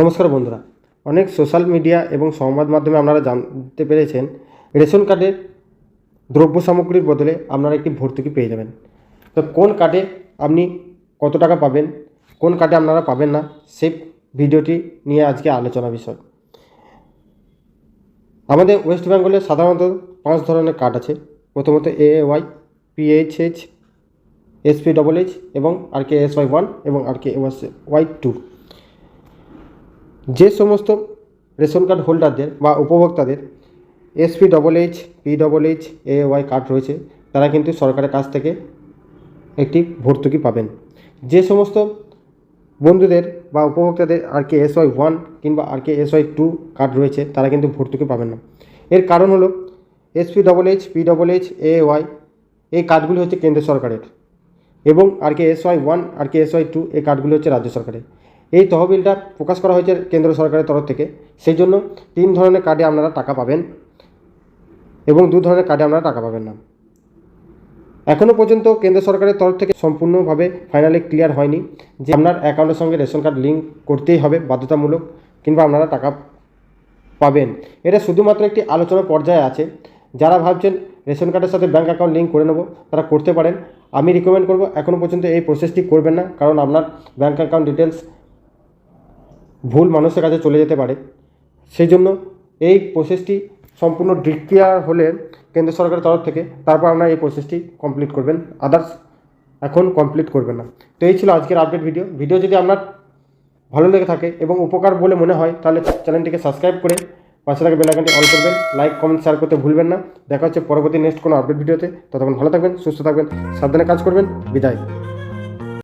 নমস্কার বন্ধুরা। অনেক সোশ্যাল মিডিয়া এবং সংবাদ মাধ্যমে আপনারা জানতে পেরেছেন, রেশন কার্ডের দ্রব্য সামগ্রীর বদলে আপনারা একটি ভর্তুকি পেয়ে যাবেন। তো কোন কার্ডে আপনি কত টাকা পাবেন, কোন কার্ডে আপনারা পাবেন না সেই ভিডিওটি নিয়ে আজকে আলোচনা বিষয়। আমাদের ওয়েস্ট বেঙ্গলে সাধারণত পাঁচ ধরনের কার্ড আছে। প্রথমত A Y PHH SP double H এবং R K S Y one এবং আর কে ওয়াই টু যে সমস্ত রেশন কার্ড হোল্ডারদের বা উপভোক্তাদের SP double H P double H A Y card রয়েছে, তারা কিন্তু সরকারের কাছ থেকে একটি ভর্তুকি পাবেন। যে সমস্ত বন্ধুদের বা উপভোক্তাদের R K S Y one কিংবা R K S Y two card রয়েছে, তারা কিন্তু ভর্তুকি পাবেন না। এর কারণ হলো SP double H P double H A Y এই কার্ডগুলি হচ্ছে কেন্দ্র সরকারের এবং R K S Y one, R K S Y two এই কার্ডগুলি হচ্ছে রাজ্য সরকারের। এই তহবিলটা প্রকাশ করা হয়েছে কেন্দ্র সরকারের তরফ থেকে। সেই জন্য তিন ধরনের কার্ডে আপনারা টাকা পাবেন এবং দু ধরনের কার্ডে আপনারা টাকা পাবেন না। এখনও পর্যন্ত কেন্দ্র সরকারের তরফ থেকে সম্পূর্ণভাবে ফাইনালি ক্লিয়ার হয়নি যে আপনার অ্যাকাউন্টের সঙ্গে রেশন কার্ড লিঙ্ক করতেই হবে বাধ্যতামূলক কিংবা আপনারা টাকা পাবেন। এটা শুধুমাত্র একটি আলোচনা পর্যায়ে আছে। যারা ভাবছেন রেশন কার্ডের সাথে ব্যাঙ্ক অ্যাকাউন্ট লিঙ্ক করে নেব, তারা করতে পারেন। আমি রিকমেন্ড করব এখনও পর্যন্ত এই প্রসেসটি করবেন না, কারণ আপনার ব্যাঙ্ক অ্যাকাউন্ট ডিটেলস ভুল মানুষের কাছে চলে যেতে পারে। সেই জন্য এই প্রসেসটি সম্পূর্ণ ডিক্লিয়ার হলে কেন্দ্র সরকারের তরফ থেকে তারপর আপনারা এই প্রসেসটি কমপ্লিট করবেন। আদার্স এখন কমপ্লিট করবেন না। তো এই ছিল আজকের আপডেট ভিডিও ভিডিও যদি আপনার ভালো লেগে থাকে এবং উপকার বলে মনে হয়, তাহলে চ্যানেলটিকে সাবস্ক্রাইব করে পাশে থাকা বেলাইকনটি অল করবেন। লাইক কমেন্ট শেয়ার করতে ভুলবেন না। দেখা হচ্ছে পরবর্তী নেক্সট কোনো আপডেট ভিডিওতে ততক্ষণ ভালো থাকবেন, সুস্থ থাকবেন, সাবধানে কাজ করবেন। বিদায়।